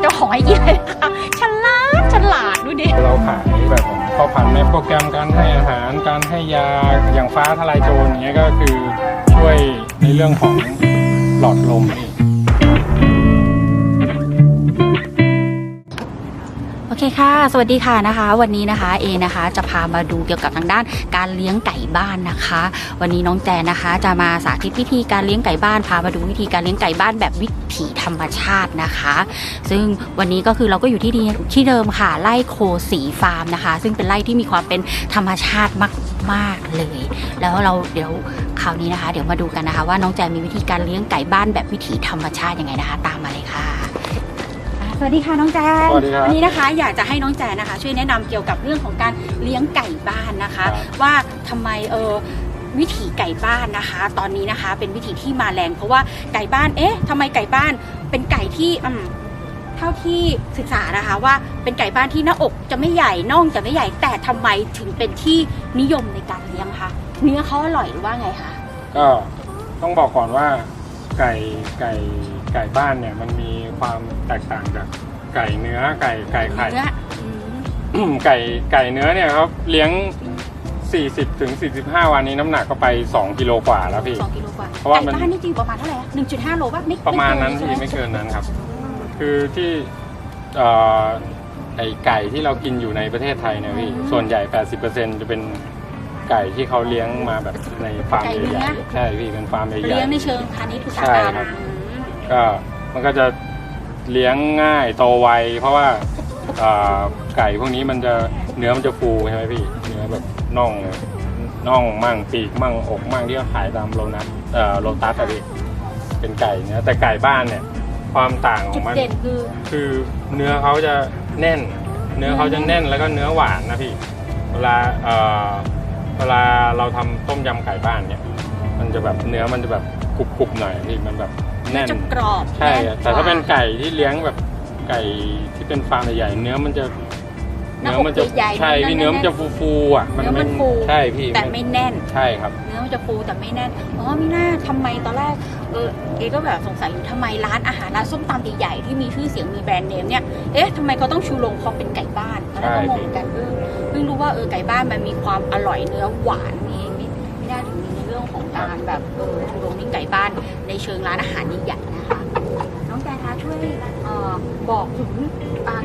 เจ้าของให้กินเลยนะคะฉลาดฉลาดดูดิเราขายแบบข้าวผัดในโปรแกรมการให้อาหารการให้ยาอย่างฟ้าทลายโจรอย่างเงี้ยก็คือช่วยในเรื่องของหลอดลมนี่ เคค่ะ สวัสดีค่ะนะคะ วันนี้นะคะเอนะคะจะพามาดูเกี่ยวกับทางด้านการเลี้ยงไก่บ้านนะคะ วันนี้น้องแจนนะคะ จะมาสาธิตวิธีการเลี้ยงไก่บ้านพามาดูวิธีการเลี้ยงไก่บ้านแบบวิถีธรรมชาตินะคะ ซึ่งวันนี้ก็คือเราก็อยู่ที่ดีที่เดิมค่ะไร่โคสีฟาร์มนะคะ ซึ่งเป็นไร่ที่มีความเป็นธรรมชาติมากๆเลย แล้วเราเดี๋ยวคราวนี้นะคะ เดี๋ยวมาดูกันนะคะ ว่าน้องแจนมีวิธีการเลี้ยงไก่บ้านแบบวิถีธรรมชาติยังไงนะคะ ตามมาเลยค่ะอะ สวัสดีค่ะน้องแจนสวัสดีครับวันนี้นะคะอยากจะให้น้องแจนนะคะ ช่วยแนะนำเกี่ยวกับเรื่องของการเลี้ยงไก่บ้านนะคะครับว่าทำไมเออวิถีไก่บ้านนะคะ ตอนนี้นะคะเป็นวิถีที่มาแรง เพราะว่าไก่บ้านเอ๊ะทำไมไก่บ้านเป็นไก่ที่อืมเท่าที่ศึกษานะคะว่าเป็นไก่บ้านที่หน้าอกจะไม่ใหญ่น่องจะไม่ใหญ่แต่ทำไมถึงเป็นที่นิยมในการเลี้ยงคะเนื้อเขาอร่อยหรือว่าไงคะก็ต้องบอกก่อนว่า ไก่ไก่ไก่บ้านเนี่ยมันมีความแตกต่างจากไก่เนื้อไก่ไก่ไข่ เนื้ออืมไก่ไก่เนื้อเนี่ยครับเลี้ยง 40ถึง45 วันนี้น้ำหนักก็ไป 2กิโลกว่าแล้วพี่ สองกิโลกว่าเพราะว่ามันไก่บ้านนี่จริงประมาณเท่าไหร่หนึ่งจุดห้าโลป่ะไม่ประมาณนั้นไเกิพี่ใช่หไม่เกินนั้นครับ คือที่เอ่อไอไก่ที่เรากินอยู่ในประเทศไทยเนี่ยพี่ส่วนใหญ่ 80%จะเป็น ไก่ที่เขาเลี้ยงมาแบบในฟาร์มใหญ่ๆใช่พี่เป็นฟาร์มใหญ่เลี้ยงๆในเชิงพาณิชย์อุตสาหกรรมใช่ครับ ก็มันก็จะเลี้ยงง่ายโตไวเพราะว่าเอ่อไก่พวกนี้มันจะเนื้อมันจะฟูใช่ไหมพี่เนื้อแบบน่องน่องมั่งปีกมั่งอกมั่งที่เขาขายตามโลนัสเอ่อโลตัสอะพี่เป็นไก่เนื้อแต่ไก่บ้านเนี่ยความต่างขจุอดงมัน เด่นคือ คือเนื้อเขาจะแน่น เนื้อเขาจะแน่นแล้วก็เนื้อหวานนะพี่ เวลาเอ่อ เวลาเราทำต้มยำไก่บ้านเนี่ย มันจะแบบเนื้อมันจะแบบกรุบๆหน่อยพี่มันแบบแน่นจะกรอบใช่น่อะแต่ถ้าเป็นไก่ที่เลี้ยงแบบไก่ที่เป็นฟาร์มใหญ่ๆเนื้อมันจะหน้าเนื้ออกมันจะใหญ่ๆใช่พี่แเนื้อมันจะฟูๆอะเนื้อมันฟูใช่พี่แต่ไม่แน่นใช่ครับ เนื้อมันจะฟูแต่ไม่แน่นอ๋อมีหน้าทำไมตอนแรก เออเอก็แบบสงสัยอยู่ทำไมร้านอาหารร้านส้มตำใหญ่ๆที่มีชื่อเสียงมีแบรนด์เนมเนี่ยเอ๊ะทำไมเขาต้องชูโรงเพราะเป็นไก่บ้านตอนแรกก็งงเหมือนกันเออเพิ่งรู้ว่าเออไก่บ้านมันมีความอร่อยเนื้อหวานนี่ไม่ไม่น่าถึงมีในเรื่องของการแบบเออชูโรงนี่ไก่บ้านในเชิงร้านอาหารใหญ่ๆนะคะน้องแจนคะช่วยออบอกถึง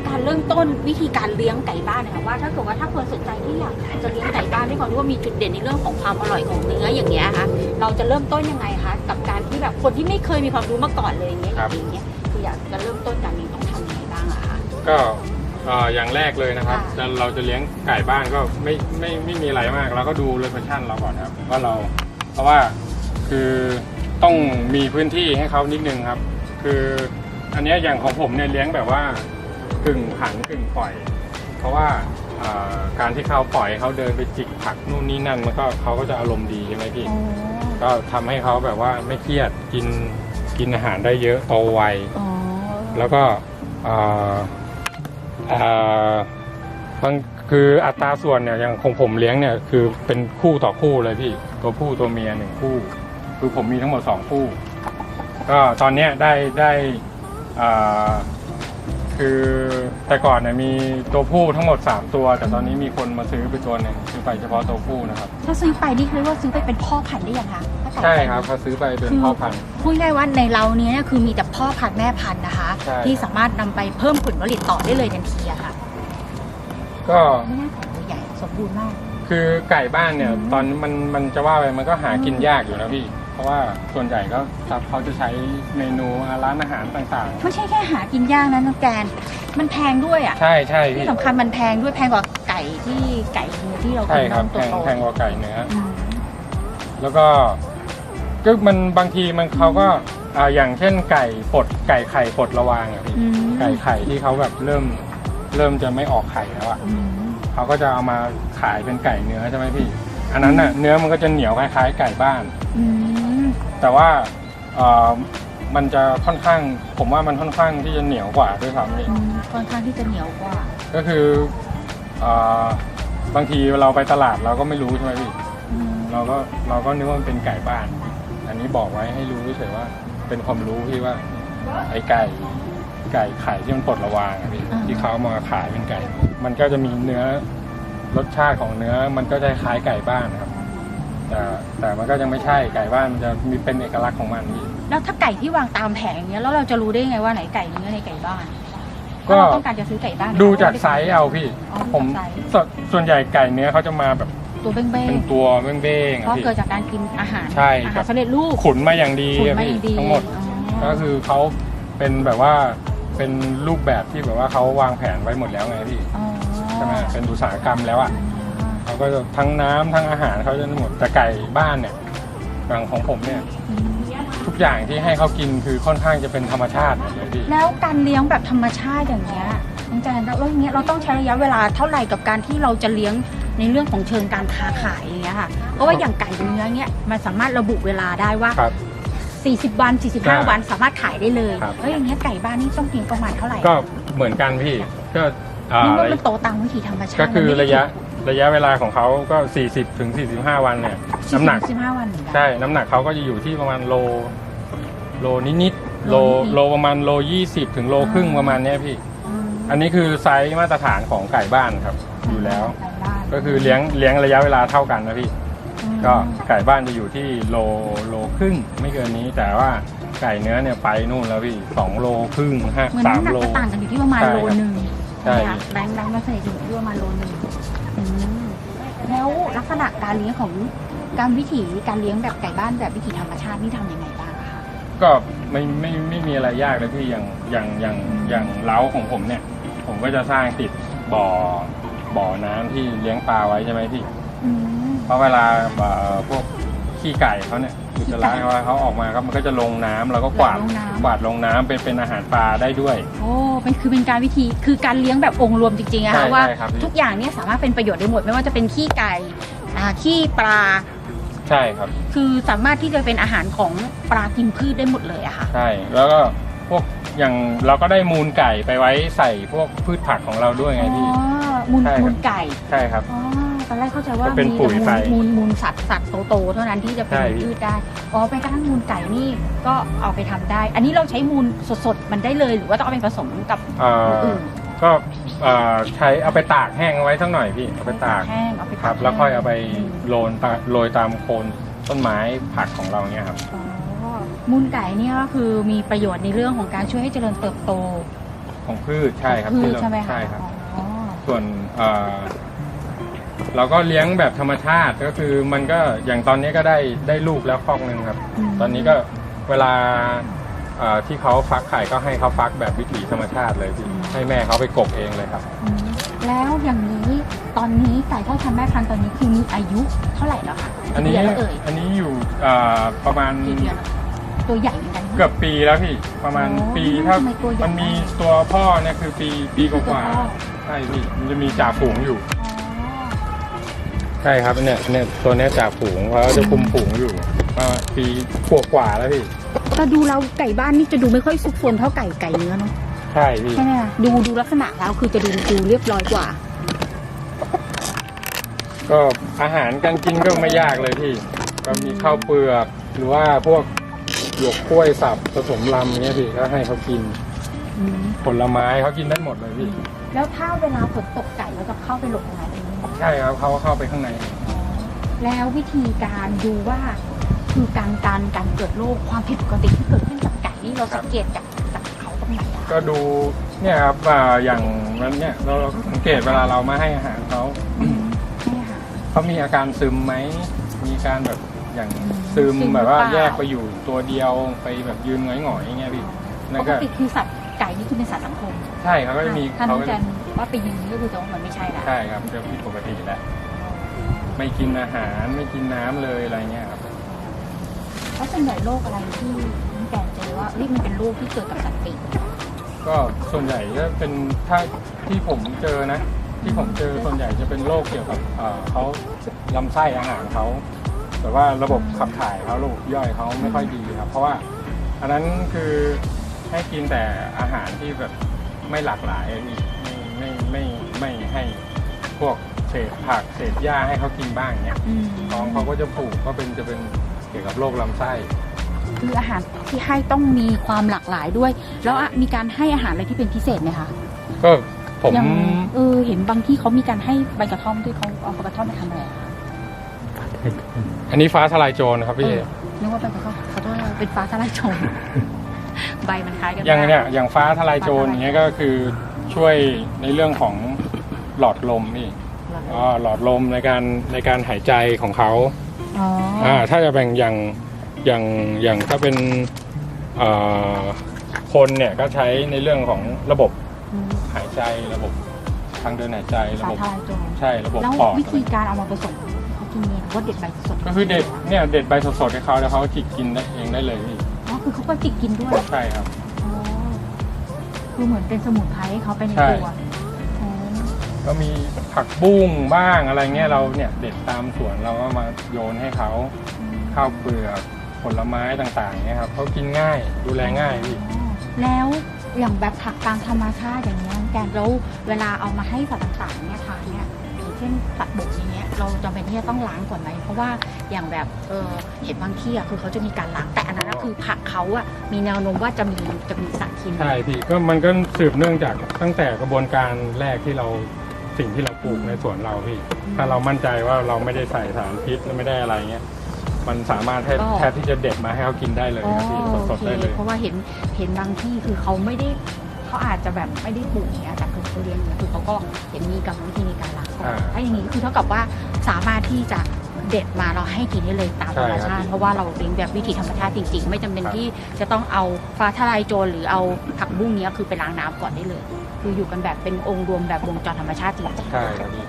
การเริ่มต้นวิธีการเลี้ยงไก่บ้านหนะคะว่าถ้าเกิดว่าถ้าคนสนใจที่อยากจะเลี้ยงไก่บ้านด้วยความที่ว่ามีจุดเด่นในเรื่องของความอร่อยของเนื้ออย่างเงี้ยคะเราจะเริ่มต้นยังไงคะกับการที่แบบคนที่ไม่เคยมีความรู้มาก่อนเลยอย่างเงี้ยครับ อย่างเงี้ยคืออยากจะเริ่มต้นการเลี้ยงต้องทำยังไงบ้างอะคะ ก็เอ่ออย่างแรกเลยนะครับค่ะจะเราจะเลี้ยงไก่บ้านก็ไม่ไม่ไม่มีอะไรมากเราก็ดูโลเคชั่นเราก่อนครับว่าเราเพราะว่าคือต้องมีพื้นที่ให้เขานิดนึงครับ คืออันเนี้ยอย่างของผมเนี่ยเลี้ยงแบบว่า กึ่งขังกึ่งปล่อย เพราะว่าเอ่อการที่เขาปล่อยให้เขาเดินไปจิกผักนู่นนี่นั่นมันก็เขาก็จะอารมณ์ดีใช่ไหมพี่ ก็ทำให้เขาแบบว่าไม่เครียดกินกินอาหารได้เยอะโตไวอ๋อแล้วก็เอ่อเอ่อบางคืออัตราส่วนเนี่ยอย่างของผมเลี้ยงเนี่ยคือเป็นคู่ต่อคู่เลยพี่ ตัวผู้ตัวเมียหนึ่งคู่ คือผมมีทั้งหมดสองคู่ ก็ตอนเนี้ยได้ได้เอ่อ คือแต่ก่อนเนี่ยมีตัวผู้ทั้งหมด 3 ตัว แต่ตอนนี้มีคนมาซื้อไปตัวหนึ่งซื้อไปเฉพาะตัวผู้นะครับ ถ้าซื้อไปนี่คือว่าซื้อไปเป็นพ่อพันธุ์ได้ยังคะถ้าไก่ใช่ครับเขาซื้อไปเป็นพ่อพันธุ์ พูดง่ายๆว่าในเราเนี้ยคือมีแต่พ่อพันธุ์แม่พันธุ์นะคะ ใช่ ที่สามารถนำไปเพิ่มผลผลิตต่อได้เลยทันทีอะค่ะก็ไม่น่าไก่ตัวใหญ่สมบูรณ์มาก คือไก่บ้านเนี่ยอืมตอนมันมันจะว่าไปมันก็หากินยากอยู่นะพี่ เพราะว่าส่วนใหญ่ก็เขาจะใช้เมนูร้านอาหารต่างไม่ใช่แค่หากินยากนะน้องแกน มันแพงด้วยอะ ๆ ใช่ใช่พี่ที่สำคัญมันแพงด้วยแพงกว่าไก่ที่ไก่เนื้อที่เราใช่กินครับน้ำแพตัวงโตแพงกว่าไก่เนื้อ อืมแล้วก็ก็มันบางทีมันเขาก็อ่าอย่างเช่นไก่ปลดไก่ไข่ปลดระวางอะพี่อืมไก่ไข่ที่เขาแบบเริ่มเริ่มจะไม่ออกไข่แล้วอะอืมเขาก็จะเอามาขายเป็นไก่เนื้อใช่ไหมพี่ อันนั้นน่ะเนื้อมันก็จะเหนียวคล้ายๆไก่บ้าน อืม แต่ว่าเอ่อมันจะค่อนข้าง ผมว่ามันค่อนข้างที่จะเหนียวกว่าด้วยซ้ำนี่ อืมค่อนข้างที่จะเหนียวกว่า ก็คือเอ่อบางทีเราไปตลาดเราก็ไม่รู้ใช่ไหมพี่ อืมเราก็เราก็นึกว่ามันเป็นไก่บ้าน อันนี้บอกไว้ให้รู้เฉยๆว่า เป็นความรู้ที่ว่า ไอ้ไก่ไก่ไข่ที่มันปลดระวางอะพี่อ่า ที่เขาเอามาขายเป็นไก่ มันก็จะมีเนื้อรสชาติของเนื้อมันก็จะคล้ายไก่บ้านครับ แต่แต่มันก็ยังไม่ใช่ไก่บ้านมันจะมีเป็นเอกลักษณ์ของมันพี่ แล้วถ้าไก่ที่วางตามแผงอย่างเงี้ยแล้วเราจะรู้ได้ไงว่าไหนไก่เนื้อในไก่บ้านก็ ถ้าเราต้องการจะซื้อไก่บ้านดูจากไซส์เอาพี่ อ๋อผมจากไซส์สส่วนใหญ่ไก่เนื้อเขาจะมาแบบตัวเบ้งเป็นตัวเบ้งๆๆเพอะราะพี่ เกิดจากการกินอาหารใช่อาครัหารบ สำเร็จรูปขุนมาอย่างดีขุนอะมาอพี่ย่างดีทั้งหมด อ๋อก็คือเขาเป็นแบบว่าเป็นรูปแบบที่แบบว่าเขาวางแผนไว้หมดแล้วไงพี่อ๋อ ใช่ไหมเป็นอุตสาหกรรมแล้วอะเขา ก็จะทั้งน้ำทั้งอาหารเขาจะหมดแต่ไก่บ้านเนี่ยอย่างของผมเนี่ยอืมทุกอย่างที่ให้เขากินคือค่อนข้างจะเป็นธรรมชาติหมดเลยพี่แล้วการเลี้ยงแบบธรรมชาติอย่างเงี้ยน้องแจนแล้วอย่างเงี้ยเราต้องใช้ระยะเวลาเท่าไหร่กับการที่เราจะเลี้ยงในเรื่องของเชิงการค้าขายอย่างเงี้ยค่ะเพราะว่าอย่างไก่เนื้อเนี่ยมันสามารถระบุเวลาได้ว่าครับ40 วันใช่45 วันสามารถขายได้เลยครับแล้วอย่างเงี้ยไก่บ้านนี่ต้องกินประมาณเท่าไหร่ ก็เหมือนกันพี่ ก็อ่านี่ว่ามันโตตามวิถีธรรมชาติ ก็คือมันไม่ระยะ ระยะเวลาของเขาก็ 40ถึง45 วันเนี่ยได้น้ำหนักสิบห้าวันเหมือนกัน ใช่น้ำหนักเขาก็จะอยู่ที่ประมาณโลโลนิดๆโลโลนิดๆโลประมาณโล 20 ถึงโลครึ่งอ่าประมาณเนี้ยพี่ อืมอันนี้คือไซส์มาตรฐานของไก่บ้านครับ อยู่แล้วไก่บ้านก็คือเลี้ยงเลี้ยงระยะเวลาเท่ากันนะพี่อืมก็ไก่บ้านจะอยู่ที่โลโลครึ่งไม่เกินนี้แต่ว่าไก่เนื้อเนี่ยไปนู่นแล้วพี่สองโลครึ่งห้าเหมือนสามน้ำหนักโล จะต่างกันอยู่ที่ประมาณใช่โลครับหนึ่งใช่ไหมคะแบงค์แบงค์มาเสร็จอยู่ที่ประมาณโลหนึ่งอืม แล้วลักษณะการเลี้ยงของการวิถีการเลี้ยงแบบไก่บ้านแบบวิถีธรรมชาตินี่ทำยังไงบ้างอะคะก็ไม่ไม่ไม่มีอะไรยากเลยพี่อย่างอย่างอย่างอย่างเล้าของผมเนี่ย ผมก็จะสร้างติดบ่อบ่อน้ำที่เลี้ยงปลาไว้ใช่ไหมพี่ อืมเพราะเวลาเอ่อพวก ขี้ไก่เขาเนี่ยอุจจาระขี้ไก่เขาเขาออกมาก็มันก็จะลงน้ำแล้วก็กวาดไหลลงน้ำ กวาดลงน้ำเป็นเป็นอาหารปลาได้ด้วย โอ้เป็นคือเป็นการวิธีคือการเลี้ยงแบบองค์รวมจริงๆอะใช่คะว่า ใช่ครับพี่ทุกอย่างเนี่ยสามารถเป็นประโยชน์ได้หมดไม่ว่าจะเป็นขี้ไก่อ่าขี้ปลา ใช่ครับ คือสามารถที่จะเป็นอาหารของปลากินพืชได้หมดเลยอะค่ะ ใช่ แล้วก็พวกอย่างเราก็ได้มูลไก่ไปไว้ใส่พวกพืชผักของเราด้วยไงอ๋อพี่ มูลใช่ครับ มูลไก่ ใช่ครับ อ๋อ ตอนแรกเข้าใจว่าก็เป็นมีปุ๋ยแต่ไปมูลมูลมูลสัตว์สัตว์โตๆเท่านั้นที่จะเป็นใช่พี่พืชได้อ๋อเป็นกระทั่งมูลไก่นี่ก็เอาไปทำได้ อันนี้เราใช้มูลสดๆมันได้เลยหรือว่าต้องเอาไปผสมกับเอ่ออื่นก็เอ่อใช้เอาไปตากแห้งเอาไว้สักหน่อยพี่เอาไปตากแห้งเอาไปครับตากแล้วค่อยเอาไปอืมโรยตาโรยตามโคนต้นไม้ผักของเราเนี่ยครับ อ๋อมูลไก่เนี่ยก็คือมีประโยชน์ในเรื่องของการช่วยให้เจริญเติบโตของพืชใช่ครับพืที่ชเราใช่ไหมคะใช่ครับ อ๋อส่วนเอ่อ เราก็เลี้ยงแบบธรรมชาติก็คือมันก็อย่างตอนนี้ก็ได้ได้ลูกแล้วคอกหนึ่งครับมตอนนี้ก็เวลาเอ่อที่เขาฟักไข่ก็ให้เขาฟักแบบวิถีธรรมชาติเลยพี่ให้แม่เขาไปกบเองเลยครับอืมแล้วอย่างนี้ตอนนี้ไก่ทอดพันธุ์แม่พันธุ์ตอนนี้คือมีอายุเท่าไหร่แล้วคะอันนี้กี่เดืแล้วเอ่ยอันนี้อยู่เอ่อประมาณกี่เดือนแล้วตัวใหญ่เหมือนกันเกือบปีแล้วพี่ประมาณโอ้ปีถ้าทำไมตัวใหญ่มันมีตัวพ่อเนี่ยคือปีปีกตัวว่าพ่อๆใช่พี่มันจะมีจ่าฝูงอยู่อ๋อ ใช่ครับเนี่ยเนี่ยตัวเนี้ยจ่าฝูงเขาจะคุมฝูงอยู่ประมาณปีขวบกว่าแล้วพี่แต่ดูแล้วไก่บ้านนี่จะดูไม่ค่อยซุกซนเท่าไก่ไก่เนื้อเนาะใช่พี่ ใช่ไหมคะดูดูลักษณะแล้วคือจะดูดูเรียบร้อยกว่า ก็อาหารการกินก็ไม่ยากเลยพี่ ก็มีข้าวเปลือกหรือว่าพวกหยวกกล้วยสับผสมลำเงี้ยพี่ก็ให้เขากินอืมผลไม้เขากินได้หมดเลยพี่ แล้วถ้าเวลาฝนตกไก่เราจะเข้าไปหลบตรงไหนเอง ใช่ครับเขาเข้าไปข้างใน แล้ววิธีการดูว่าคือการการการเกิดโรคความผิดปกติที่เกิดขึ้นกับไก่นี่เราสังเกตจากจากเขาตรงไหนอะก็ดูเนี่ยครับอ่าอย่างนั้นเนี่ยเราเราก็สังเกตเวลาเรามาให้อาหารเขาอืมใช่ค่ะ เขามีอาการซึมไหม มีการแบบอย่างอืมซึมซึมแบบว่าหรือเปล่า แยกไปอยู่ตัวเดียวไปแบบยืนหงอยๆอย่างเงี้ยพี่นั่ปนกก็ติคือสัตว์ไก่นี่คือเป็นสัตว์สังคมใช่เขาก็จะมีถ้าน้เขาองก็แจจะน ว่าไปยืนก็คือจะว่ามันไม่ใช่ละใช่ครับจะผิดปกติแล้วไม่กินอาหารไม่กินน้ำเลยอะไรเงี้ยครับแล้วส่วนใหญ่โรคอะไรที่น้องแจนเจอว่าเฮ้ยมันเป็นโรคที่เกิดกับสัตว์ปีกก็ส่วนใหญ่ก็เป็นถ้าที่ผมเจอนะ ที่ผมเจอส่วนใหญ่จะเป็นโรคเกี่ยวกับเอ่อเขาลำไส้อาหารเขาแต่ว่าระบบขับถ่ายเขาระบบย่อยเขาไม่ค่อยดีครับ เพราะว่าอันนั้นคือให้กินแต่อาหารที่แบบไม่หลากหลายอะพี่ ไม่ไม่ไม่ไม่ให้พวกเศษผักเศษหญ้าให้เขากินบ้างเนี้ยอืมท้องเขาก็จะผูกก็เป็นจะเป็นเกี่ยวกับโรคลำไส้ คืออาหารที่ให้ต้องมีความหลากหลายด้วย แล้วอะมีการให้อาหารอะไรที่เป็นพิเศษไหมคะก็ผมอย่างเออเห็นบางที่เขามีการให้ใบกระท่อมด้วยเขาเอาใบกระท่อมมาทำอะไรอะคะอันนี้ฟ้าทลายโจรครับพี่เออนึกว่าเป็นกระท่อมขอโทษนะเป็นฟ้าทลายโจรใบมันคล้ายกันอย่างมากเนี้ยอย่างฟ้าทลายโจรอย่างเงี้ยก็คือ ช่วยในเรื่องของหลอดลมนี่อ๋อหลอดลมในการในการหายใจของเขาอ๋ออ่าถ้าจะแบ่งอย่างอย่างอย่างถ้าเป็นเอ่อคนเนี่ยก็ใช้ในเรื่องของระบบอืมหายใจระบบทางเดินหายใจระฟ้าบบทลายโจรใช่ระบบแล้วปอดวิธีการเอามาผสมเขากินเองหรือว่าเด็ดใบสดๆก็คือเด็ดเนี่ยเด็ดใบสดๆให้เขาแล้วเขาจิกกินได้เองได้เลยพี่อ๋อคือเขาก็จิกกินด้วย ใช่ครับอ๋อ คือเหมือนเป็นสมุนไพรให้เขาไปในใช่ตัวอ๋อก็มีผักบุ้งบ้างอะไรเงี้ยเราเนี่ยเด็ดตามสวนเราก็มาโยนให้เขาข้าวเปลือกผลไม้ต่างๆเนี่ยครับเขากินง่ายดูแลง่ายพี่อ๋อแล้วอย่างแบบผักตามธรรมชาติอย่างเงี้ยแกนแล้วเวลาเอามาให้สัตว์ต่างๆเนี่ยทานเนี่ยอย่าง เช่นสัตว์บกอย่างเงี้ยเราจำเป็นที่จะต้องล้างก่อนไหมเพราะว่าอย่างแบบเออเห็นบางที่อะคือเขาจะมีการล้างแต่อันนั้นอะคือผักเขาอะมีแนวโน้มว่าจะมีจะมีสารเคมีใช่พี่ก็มันก็สืบเนื่องจากตั้งแต่กระบวนการแรกที่เราสิ่งที่เราปลูกในสวนเราพี่ถ้าเรามั่นใจว่าเราไม่ได้ใส่สารพิษและไม่ได้อะไรเงี้ยมันสามารถแทบแทบที่จะเด็ดมาให้เขากินได้เลยอ๋อครับพี่โอสดเคๆได้เลย เพราะว่าเห็นเห็นบางที่คือเขาไม่ได้ เขาอาจจะแบบไม่ได้ปลูกอย่างเงี้ยแต่คือเขาเลี้ยงอย่างเงี้ยคือเขาก็เห็นมีกรรมวิธีในการล้างก่อนอ่าถ้าอย่างนี้คือเท่ากับว่าสามารถที่จะเด็ดมาเราให้กินได้เลยตามธรรมใช่ชาครับติเพราะว่าเราเลี้ยงแบบวิถีธรรมชาติจริงๆ ไม่จำเป็นครับที่จะต้องเอาฟ้าทลายโจรหรือเอาผักบุ้งเนี้ยคือไปล้างน้ำก่อนได้เลย คืออยู่กันแบบเป็นองค์รวมแบบวงจรธรรมชาติจริงๆ ใช่ครับพี่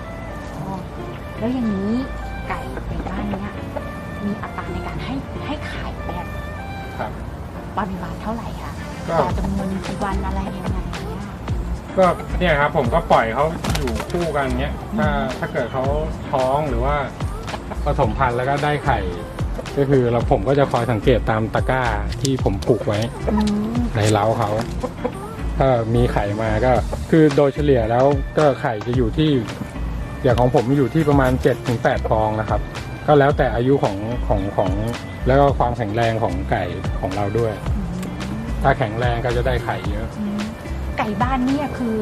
อ๋อแล้วอย่างนี้ไก่ในบ้านเนี้ยมีอัตราในการให้ให้ไข่เนี่ยครับปริมาณเท่าไหร่คะ ก็ ต่อจำนวนกี่วันอะไรยังไงเนี่ยก็เนี่ยครับผมก็ปล่อยเขาอยู่คู่กันเงี้ยถ้าถ้าเกิดเขาท้องหรือว่าผสมพันธุ์แล้วก็ได้ไข่ ก็คือเราผมก็จะคอยสังเกตตามตะกร้าที่ผมผูกไว้อืมในเล้าเขาถ้ามีไข่มาก็ คือโดยเฉลี่ยแล้วก็ไข่จะอยู่ที่อย่างของผมอยู่ที่ประมาณ7-8ถึงฟองนะครับ ก็แล้วแต่อายุของของของแล้วก็ความแข็งแรงของไก่ของเราด้วย ถ้าแข็งแรงก็จะได้ไข่เยอะ อืมไก่บ้านเนี่ยคือ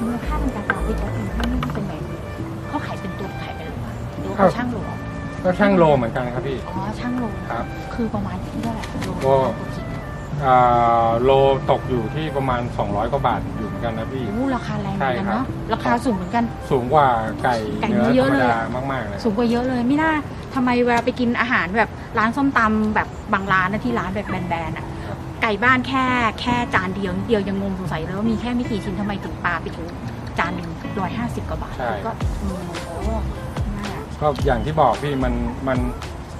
มูลค่าทางการตลาดที่เขาเป็นให้นี่เป็นไงเขาขายเป็นตัวขายเป็นโลอะหรือว่าเขาช่างโลอะก็ช่างโลเหมือนกันครับพี่ อ๋อช่างโลครับคือประมาณที่เท่าไหร่โลก็โลกี่อ่าโลตกอยู่ที่ประมาณ 200กว่าบาทอยู่เหมือนกันนะพี่ โอ้ราคาแรงเหมือนกันใช่ครับเนาะราคาสูงเหมือนกัน สูงกว่าไก่ไก่เนื้อเยธรอะรมเลย ดามากๆเลยสูงกว่าเยอะเลยไม่น่าทำไมเวลาไปกินอาหารแบบร้านส้มตำแบบบางร้านนะที่ร้านแบบแบนๆอะครับไก่บ้านแค่แค่จานเดียวนิดเดียวยังงงสงสัยเลยว่ามีแค่ไม่กี่ชิ้นทำไมถึงปลาไปถึงจานหนึ่งร้อยห้าสิบกว่าบาทใช่ ก็อืมโอ้น่า ก็อย่างที่บอกพี่มันมัน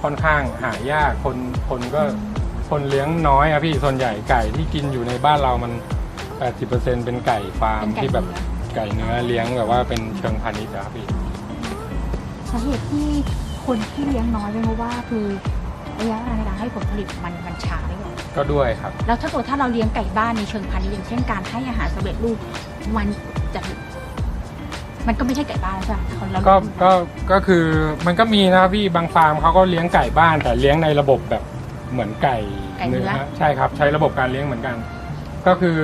ค่อนข้างหายากคนคนก็คนเลี้ยงน้อยอะพี่ส่วนใหญ่ไก่ที่กินอยู่ในบ้านเรามัน 80%เป็นไก่ฟาร์มเป็นไก่ที่แบบเนื้อ ไก่เนื้อเลี้ยงแบบว่าเป็นเชิงพาณิชย์อะครับพี่ สาเหตุที่คนที่เลี้ยงน้อยเป็นเพราะว่าคือระยะเวลาในการให้ผลผลิตมันมันช้าด้วย ก็ด้วยครับ แล้วถ้าเกิดถ้าเราเลี้ยงไก่บ้านในเชิงพาณิชย์อย่างเช่นการให้อาหารสำเร็จรูปมันจะมันก็ไม่ใช่ไก่บ้านแล้วใช่ไหมคนเราก็ก็ก็คือมันก็มีนะครับพี่บางฟาร์มเขาก็เลี้ยงไก่บ้าน แต่เลี้ยงในระบบแบบเหมือนไก่เนื้อใช่ครับ ใช้ระบบการเลี้ยงเหมือนกัน ก็คือ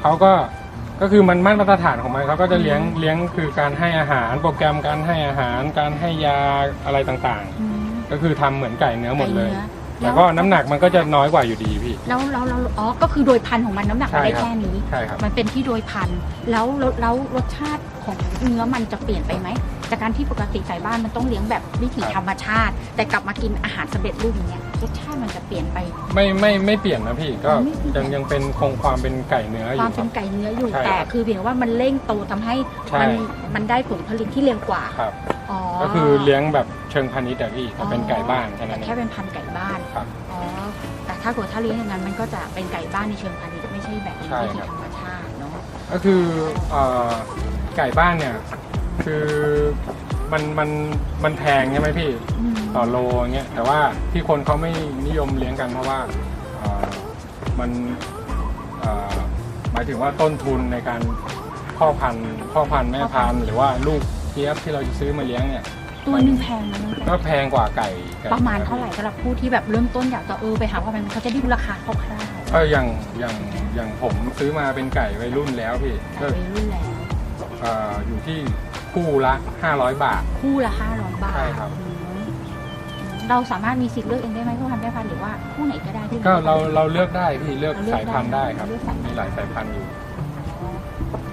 เขาก็ก็คือมันมาตรฐานของมันเขาก็จะเลี้ยงเลี้ยงคือการให้อาหารโปรแกรมการให้อาหาร การให้ยาอะไรต่างอืมๆก็คือทำเหมือนไก่เนื้อหมดเลย ไก่นื้อแต่ก็น้ำหนักมันก็จะน้อยกว่าอยู่ดีพี่ แล้วแล้วแล้วอ๋อก็คือโดยพันธุ์ของมันน้ำหนักมันได้ใช่ครับ แค่นี้ ใช่ครับ มันเป็นที่โดยพันธุ์แล้วแล้วแล้วรสชาติของเนื้อมันจะเปลี่ยนไปไหม จากการที่ปกติไก่บ้านมันต้องเลี้ยงแบบวิถีครับธรรมชาติ แต่กลับมากินอาหารสำเร็จรูปอย่างเงี้ยรสชาติมันจะเปลี่ยนไป ไม่ไม่ไม่เปลี่ยนนะพี่ก็ไม่เปลี่ยน ยังยังเป็นคงความเป็นไก่เนื้ออความยู่คเป็รันบไก่เนื้ออยู่ใช่แต่คือเพียงว่ามันเร่งโตทำให้ใช่มันมันได้ผลผลิตที่เร็วกว่าครับ อ๋อก็คือเลี้ยงแบบเชิงพาณิชย์อะพี่แต่เป็นไก่บ้านแค่แต่นั้นเอแค่ง เป็นพันธุ์ไก่บ้านครับอ๋อแต่ถ้าเกิดถ้าเลี้ยงอย่างนั้นมันก็จะเป็นไก่บ้านในเชิงพาณิชย์ไม่ใช่แบบวิใช่ถีครับ ธรรมชาติเนาะ ก็คือเอ่อ ไก่บ้านเนี่ย คือมันมันมันแพงใช่ไหมพี่อืมต่อโลอย่างเงี้ยแต่ว่าที่คนเขาไม่นิยมเลี้ยงกันเพราะว่าเอ่อมันเอ่อหมายถึงว่าต้นทุนในการพ่อพันธุ์พ่อพันธุ์แม่พันธุ์หรือว่าลูกเทียบที่เราจะซื้อมาเลี้ยงเนี่ยตัวหนึ่งแพงนะนึงก็แพงกว่าไก่ไก่ประมาณเท่าไหร่สำหรับผู้ที่แบบเริ่มต้นอยากจะเออไปหาพ่อพันธุ์เขาจะได้ดูราคาคร่าวก็อย่างอย่างอย่างผมซื้อมาเป็นไก่วัยรุ่นแล้วพี่ๆก็แต่วัยรุ่นแล้ว เอ่ออยู่ที่คู่ละ 500 บาท คู่ละห้าร้อยบาทใช่ครับ อืมเราสามารถมีสิทธิ์เลือกเองได้ไหมพ่อพันธุ์แม่พันธุ์หรือว่าคู่ไหนก็ได้ที่ก็เราเราเลือกได้พี่เลือกเราเลือกสายพันธุ์ได้ครับ เลือกสายพันธุ์มีหลายสายพันธุ์อยู่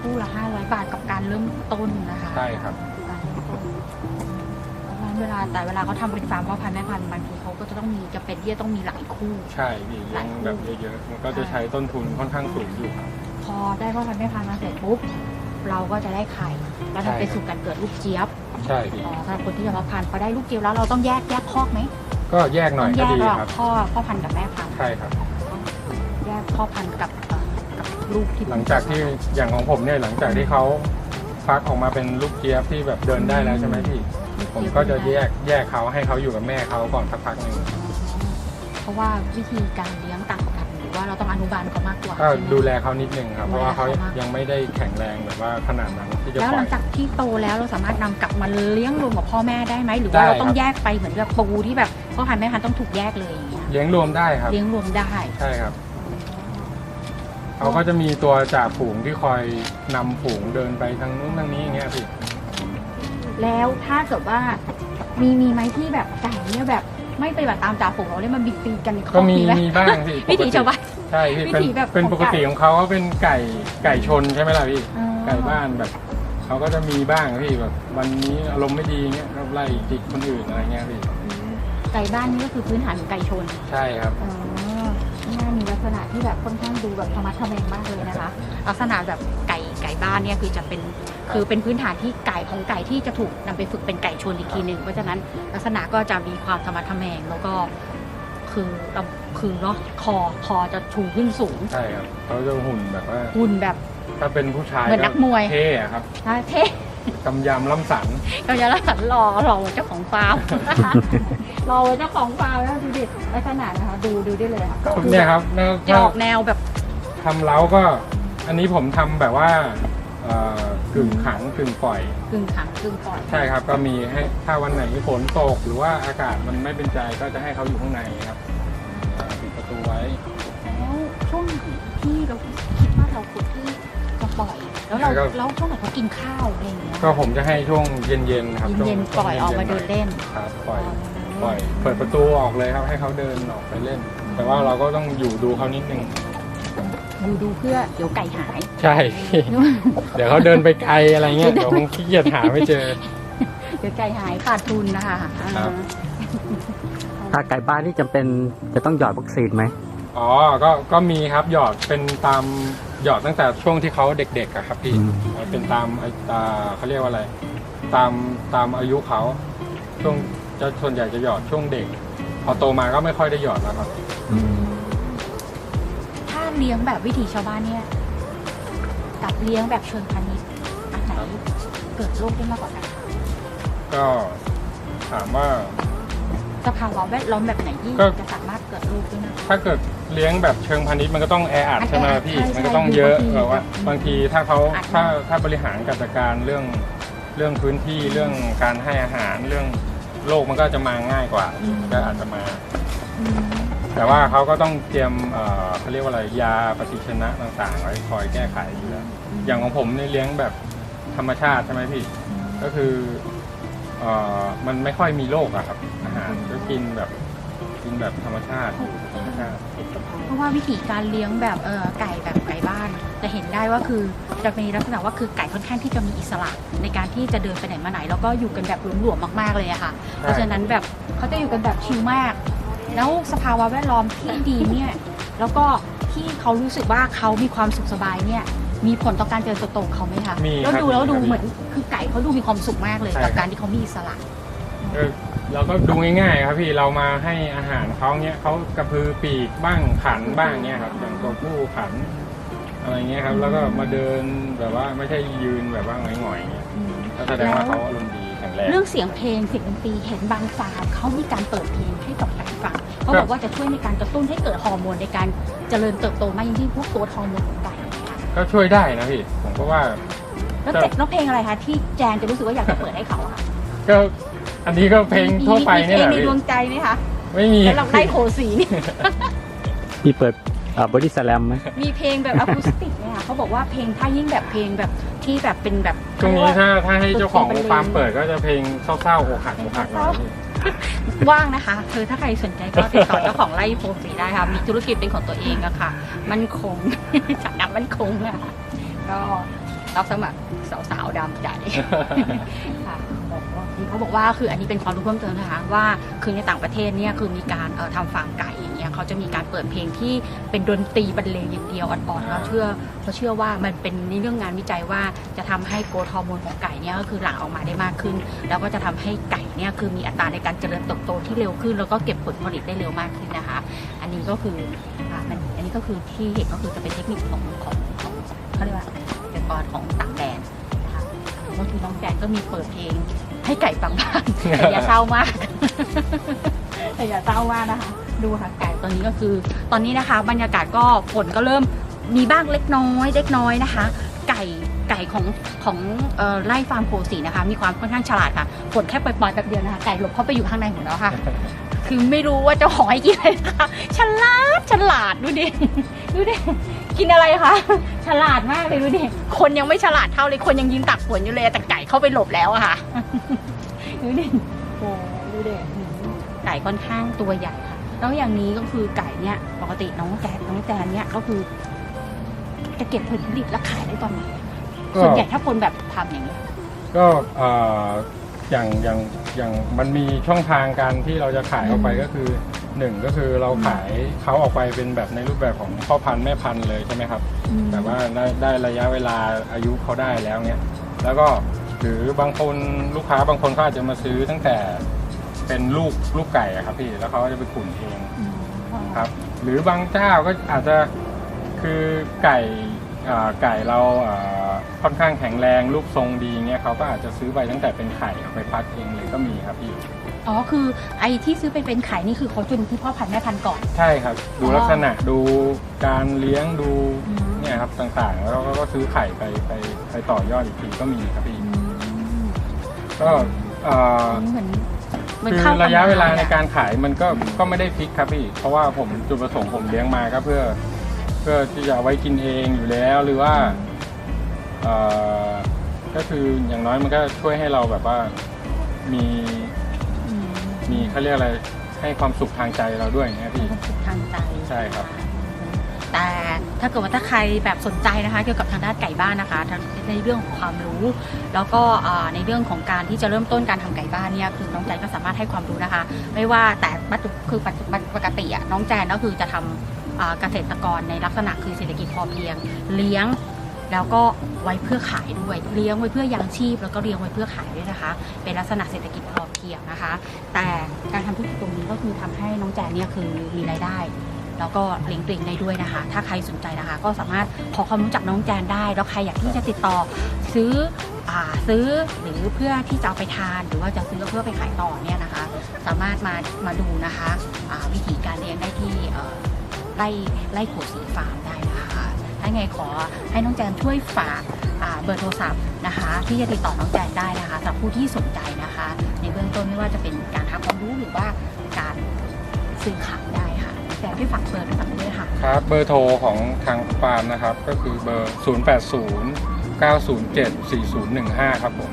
คู่ละห้าร้อยบาทกับการเริ่มต้นนะคะ ใช่ครับการเริ่มต้นเพราะฉะนั้นเวลาแต่เวลาเขาทำเป็นฟาร์มพ่อพันธุ์แม่พันธุ์บางทีเขาก็จะต้องมีจะเป็นที่จะต้องมีหลายคู่ ใช่พี่เลี้ยงแบบเยอะๆมันก็จะใช้ต้นทุนค่อนข้างสูงอยู่ครับพอได้พ่อพันธุ์แม่พันธุ์มาเสร็จปุ๊บ เราก็จะได้ไข่แล้วใช่ทำไปครับสู่การเกิดลูกเจี๊ยบใช่พี่อ๋อสำหรับคนที่จะมาพันธุ์พอได้ลูกเจี๊ยบแล้วเราต้องแยกแยกคอกไหมก็แยกหน่อยต้องก็แยกดีระหว่างครับ พ่อพ่อพันธุ์กับแม่พันธุ์ใช่ครับ แยกพ่อพันธุ์กับเอ่อกับลูกที่หลังจากที่อย่างของผมเนี่ยหลังจากที่เขาฟักออกมาเป็นลูกเจี๊ยบที่แบบเดินได้แล้วใช่ไหมพี่ผมก็จะแยกแยกเขาให้เขาอยู่กับแม่เขาก่อนสักพักหนึ่ง เพราะว่าวิธีการเลี้ยงต่างกันหรือ ว่าเราต้องอนุบาลเขามากกว่าก็ใช่ไหม ดูแลเขานิดนึงครับ เพราะว่าเขาดูแลเขามากยังไม่ได้แข็งแรงแบบว่าขนาดนั้นที่จะแล้วปหล่ลัองยจากที่โตแล้วเราสามารถนำกลับมาเลี้ยงรวมกับพ่อแม่ได้ไหมหรือได้ว่าเราต้อคงรับ แยกไปเหมือนกับปูที่แบบพ่อพันธุ์แม่พันธุ์ต้องถูกแยกเลยอย่างเงี้ยเลี้ยงรวมได้ครับ เลี้ยงรวมได้ ใช่ครับเขาก็จะมีตัวจ่าฝูงที่คอยนำฝูงเดินไปทางนู้นทางนี้อย่างเงี้ยพี่ แล้วถ้าเกิดว่ามีมีไหมที่แบบไก่เนี่ยแบบไม่ไปแบบตามจ่าฝูงเราเนี่ยมันบิดตีกันในครก็อบมีมีไหม มีบ้างพี่ วิถีปกติชาวบ้าน ใช่พี่เป็นวิถีแบบเป็นของปกติไก่ของเขาก็เป็นไก่ไก่ชนใช่ไหมล่ะพี่อ๋อ ไก่บ้านแบบเขาก็จะมีบ้างพี่แบบ วันนี้อารมณ์ไม่ดีเงี้ยก็ไล่จิกคนอื่นอะไรเงี้ยพี่ไก่บ้านนี่ก็คือพื้นฐานของไก่ชนใช่ครับ อ๋อน่ามีลักษณะที่แบบค่อนข้างดูแบบธรรมะทะแมงมากเลยนะคะ ลักษณะแบบไก่ไก่บ้านเนี่ยคือจะเป็นคือเป็นพื้นฐานที่ไก่ของไก่ที่จะถูกนำไปฝึกเป็นไก่ชนอีกทีหนึ่งเพราะฉะนั้นลักษณะก็จะมีความธรรมะทะแมงแล้วก็ คือเรา คือเนาะคอคอจะชูขึ้นสูงใช่ครับเขาจะหุ่นแบบว่า หุ่นแบบ ถ้าเป็นผู้ชายเหมือนนักมวย เท่อะครับน่าเท่กำยำล่ำสันเราจะรักษารอรอเจ้าของฟาร์มรอเจ้าของฟาร์มแล้วดูดิลักษณะนะคะดูดูได้เลยค่ะเนี่ยครับแล้วจะถ้าออกแนวแบบทำเล้าก็ อันนี้ผมทำแบบว่าเอ่อกึ่งขังกึ่งปล่อยกึ่งขังกึ่งปล่อย ใช่ครับก็มีให้ถ้าวันไหนฝนตก หรือว่าอากาศมันไม่เป็นใจก็จะให้เขาอยู่ข้างในครับอ่าปิดประ ตูไว้ แล้วช่วงไหนที่เราคิดว่าเราควรที่จะปล่อย แล้วเราแล้วก็ แล้วช่วงไหนเขากินข้าวอะไรอย่างเงี้ยก็ผมจะให้ช่วงเย็นๆครับช่วงเย็นๆปล่อยออกมาเดินเล่นครับปล่อย ปล่อย เปิดประตูออกเลยครับ ให้เขาเดินออกไปเล่น แต่ว่าเราก็ต้องอยู่ดูเขานิดนึง ดูดูเพื่อเดี๋ยวไก่หาย ใช่ เดี๋ยวเขาเดินไปไกลอะไรเงี้ย เดี๋ยวคงขี้เกียจหาไม่เจอ เดี๋ยวไก่หายขาดทุนนะคะครับ ถ้าไก่บ้านนี่จำเป็นจะต้องหยอดวัคซีนไหมอ๋อ ก็ ก็มีครับ หยอดเป็นตามหยอดตั้งแต่ช่วงที่เขาเด็กๆอะครับพี่อืมเป็นตามไอ้ตาเขาเรียกว่าอะไร ตาม ตามอายุเขาช่วงจะส่วนใหญ่จะหยอดช่วงเด็ก พอโตมาก็ไม่ค่อยได้หยอดแล้วครับ ถ้าเลี้ยงแบบวิถีชาวบ้านเนี่ย กับเลี้ยงแบบเชิงพาณิชย์อันไหนเกิดโรคได้มากกว่ากันคะก็ถามว่า สภาวะแวดล้อมแบบไหนที่ก็ จะสามารถเกิดโรคได้มากกว่าถ้าเกิดเลี้ยงแบบเชิงพาณิชย์มันก็ต้องแออัดมันใช่ไหมแออัดพี่ใช่มันก็ต้องเยอะใช่แบบว่าบางทีถ้าเขาอัดถ้ามากถ้าบริหารการจัดการเรื่องเรื่องพื้นที่เรื่องการให้อาหารเรื่องโรคมันก็จะมาง่ายกว่าก็อาจจะมา อืมแต่ว่าเขาก็ต้องเตรียมเอ่อเขาเรียกว่าอะไรยาปฏิชีวนะต่างๆไว้คอยแก้ไขอยู่แล้วอย่างของผมเนี่ยเลี้ยงแบบธรรมชาติใช่ไหมพี่ ก็คือ เอ่อมันไม่ค่อยมีโรคอะครับ อาหารก็กินแบบกินแบบธรรมชาติธรรมชาติ เพราะว่าวิธีการเลี้ยงแบบเออไก่แบบไก่บ้าน จะเห็นได้ว่าคือจะมีลักษณะว่าคือไก่ค่อนข้างที่จะมีอิสระในการที่จะเดินไปไหนมาไหน แล้วก็อยู่กันแบบหลวมๆมากๆเลยอะค่ะ เพราะฉะนั้นแบบเขาจะอยู่กันแบบชิลมาก แล้วสภาวะแวดล้อมที่ดีเนี่ยแล้วก็ที่เขารู้สึกว่าเขามีความสุขสบายเนี่ย มีผลต่อการเจริญเติบโตของเขาไหมคะมีแล้วครับดูแล้วมีดูครับ เหมือนคือไก่เขาดูมีความสุขมากเลยใช่กับครับการที่เขามีอิสระเออเราก็ดูง่ายๆครับพี่เรามาให้อาหารเขาเนี้ยเขากระพือปีกบ้างขันบ้างเนี้ยครับอย่างตัวผู้ขันอะไรเงี้ยครับ แล้วก็มาเดินแบบว่าไม่ใช่ยืนแบบว่าหงอยๆเงี้ยก็แสดงว่าเขาอารมณ์ดีแข็งแรง เรื่องเสียงเพลงเสียงดนตรีเห็นบางฟาร์มเขามีการเปิดเพลงให้กับไก่ฟังเขาบอกว่าจะช่วยในการกระตุ้นให้เกิดฮอร์โมนในการเจริญเติบโตมากยิ่งขึ้นพวกตัวฮอร์โมนของไก่นะคะ ก็ช่วยได้นะพี่ ผมก็ว่า แล้วเจ็แล้วเพลงอะไรคะที่แจนจะรู้สึกว่าอยากจะเปิดให้เขาอะก็อันนี้ก็เพลงทั่วไปนี่แหละมีเพลงในพี่ดวงใจไหมคะไม่มีแล้วลองไล่โคสีนี่ มีเปิดบอดี้สแลมไหม มีเพลงแบบอะคูสติกไหมคะเขาบอกว่าเพลงถ้ายิ่งแบบเพลงแบบที่แบบเป็นแบบช่วงนี้ถ้าถ้าให้เจ้าของดนตรีบรรเลงฟาร์มเปิดก็จะเพลงเศร้าๆอกหักอกหักหน่อยพี่ ว่างนะคะคือถ้าใครสนใจก็ติดต่อเจ้าของไร่โพสีได้ค่ะ มีธุรกิจเป็นของตัวเองอะค่ะ มันคงฐานะมันคงอะก็รับสมัครสาวๆดำใจค่ะ เขาบอกว่าคืออันนี้เป็นความรู้เพิ่มเติมนะคะว่าคือในต่างประเทศเนี่ยคือมีการเอ่อทำฟาร์มไก่อย่างเงี้ยเขาจะมีการเปิดเพลงที่เป็นดนตรีบรรเลงอย่างเดียวอ่อนๆเขาเชื่อเขาเชื่อว่ามันเป็นในเรื่องงานวิจัยว่าจะทำให้โกรทฮอร์โมนของไก่เนี่ยก็คือหลั่งออกมาได้มากขึ้น แล้วก็จะทำให้ไก่เนี่ยคือมีอัตราในการเจริญเติบโตที่เร็วขึ้น แล้วก็เก็บผลผลิตได้เร็วมากขึ้นนะคะ อันนี้ก็คืออ่ามันอันนี้ก็คือที่เห็นก็คือจะเป็นเทคนิคของของของเขาเรียกว่าเกษตรกรของต่างแดนนะคะบางทีน้องแจนก็มีเปิดเพลง ให้ไก่ฟังบ้างแต่อย่าเศร้ามาก แต่อย่าเศร้ามากนะคะ ดูค่ะไก่ตอนนี้ก็คือ ตอนนี้นะคะ บรรยากาศก็ฝนก็เริ่มมีบ้างเล็กน้อยเล็กน้อยนะคะ ไก่ไก่ของของเอ่อไร่ฟาร์มโคสีนะคะ มีความค่อนข้างฉลาดค่ะฝนแค่ปล่อยๆแป๊บเดียวนะคะไก่หลบเข้าไปอยู่ข้างในหมดแล้วค่ะ คือไม่รู้ว่าเจ้าของให้กินอะไรนะคะฉลาดฉลาดดูดิดูดิกินอะไรคะฉลาดมากเลยดูดิคนยังไม่ฉลาดเท่าเลยคนยังยืนตักฝนอยู่เลยแต่ไก่เข้าไปหลบแล้วอะค่ะดูดิโอ้ดูดิไก่ค่อนข้างตัวใหญ่ค่ะ แล้วอย่างนี้ก็คือไก่เนี่ยปกติน้องแจนน้องแจนเนี่ยก็คือ จะเก็บผลผลิตแล้วขายได้ตอนไหนส่วนใหญ่ถ้าคนแบบทำอย่างนี้ก็เอ่ออย่างอย่างอย่างมันมีช่องทางการที่เราจะขายออกไปก็คือหนึ่งก็คือเราขายเขาออกไปเป็นแบบในรูปแบบของพ่อพันธุ์แม่พันธุ์เลยใช่ไหมครับแบบว่าได้ได้ระยะเวลาอายุเขาได้แล้วเนี้ยแล้วก็หรือบางคนลูกค้าบางคนเขาอาจจะมาซื้อตั้งแต่เป็นลูกลูกไก่อะครับพี่แล้วเขาก็จะไปขุนเองอืมครับ หรือบางเจ้าก็อาจจะคือไก่อ่าไก่เราอ่า ค่อนข้างแข็งแรงรูปทรงดีเงี้ยเขาก็อาจจะซื้อไปตั้งแต่เป็นไข่เอาไปพักเองเลยก็มีครับพี่อ๋อคือไอ้ที่ซื้อไปเป็นไข่นี่คือเขาจะดูที่พ่อพันธุ์แม่พันธุ์ก่อน ใช่ครับ ดูอ๋อลักษณะดูการเลี้ยงดูอืมเนี่ยครับต่างๆ แล้วก็ก็ซื้อไข่ไปไปไปต่อยอดอีกทีก็มีครับพี่ก็เอ่อเหมือนเหมือนคือเข้าระยะเวลาตำในการขายมันก็ก็ไม่ได้ฟิกครับพี่ เพราะว่าผมจุดประสงค์ผมเลี้ยงมาก็เพื่อ เพื่อที่จะเอาไว้กินเองอยู่แล้วหรือว่าเอ่อ ก็คืออย่างน้อยมันก็ช่วยให้เราแบบว่ามีอืมมีเขาเรียกอะไรให้ความสุขทางใจเราด้วยเนี่ยมีพี่ความสุขทางใจใช่ครับ แต่ถ้าเกิดว่าถ้าใครแบบสนใจนะคะ เกี่ยวกับทางด้านไก่บ้านนะคะทั้งในเรื่องของความรู้ แล้วก็อ่าในเรื่องของการที่จะเริ่มต้นการทำไก่บ้านเนี่ยคือน้องแจนก็สามารถให้ความรู้นะคะ ไม่ว่าแต่ปัจจุคือปัจจุบันปกติอะน้องแจนก็คือจะทำอ่าเกษตรกรในลักษณะคือเศรษฐกิจพอเพียง เลี้ยง แล้วก็ไว้เพื่อขายด้วยเลี้ยงไว้เพื่อยังชีพ แล้วก็เลี้ยงไว้เพื่อขายด้วยนะคะ เป็นลักษณะเศรษฐกิจพอเพียงนะคะ แต่การทำธุรกิจตรงนี้ก็คือทำให้น้องแจนเนี่ยคือมีรายได้แล้วก็เลี้ยงตัวเองได้ด้วยนะคะ ถ้าใครสนใจนะคะ ก็สามารถขอความรู้จักน้องแจนได้ แล้วใครอยากที่จะติดต่อซื้ออซื้อหรือเพื่อที่จะเอาไปทาน หรือว่าจะซื้อเพื่อไปขายต่อเนี่ยนะคะ สามารถมามาดูนะคะวิธีการเลี้ยงได้ที่ไล่ไล่ขวดสีฟาร์มได้นะคะ ไงขอให้น้องแจนช่วยฝากเบอร์โทรศัพท์นะคะ ที่จะติดต่อน้องแจนได้นะคะสำหรับผู้ที่สนใจนะคะ ในเบื้องต้นไม่ว่าจะเป็นการหาความรู้หรือว่าการซื้อขายได้ค่ะแต่ที่ฝากเบอร์โทรศัพท์ด้วยค่ะครับเบอร์โทรของทางฟาร์มนะครับก็คือเบอร์ 080 907 4015 ครับผม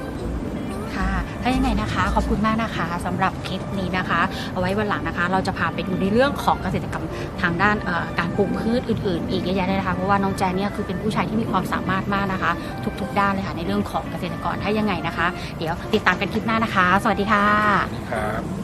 ค่ะถ้ายังไงนะคะ ขอบคุณมากนะคะสำหรับคลิปนี้นะคะ เอาไว้วันหลังนะคะ เราจะพาไปดูในเรื่องของเกษตรกรรมทางด้านการปลูกพืชอื่น ๆ อีกเยอะแยะเลยนะคะเพราะว่าน้องแจนเนี่ยคือเป็นผู้ชายที่มีความสามารถมากนะคะ ทุก ๆ ด้านเลยค่ะในเรื่องของเกษตรกรถ้ายังไงนะคะ เดี๋ยวติดตามกันคลิปหน้านะคะ สวัสดีค่ะครับ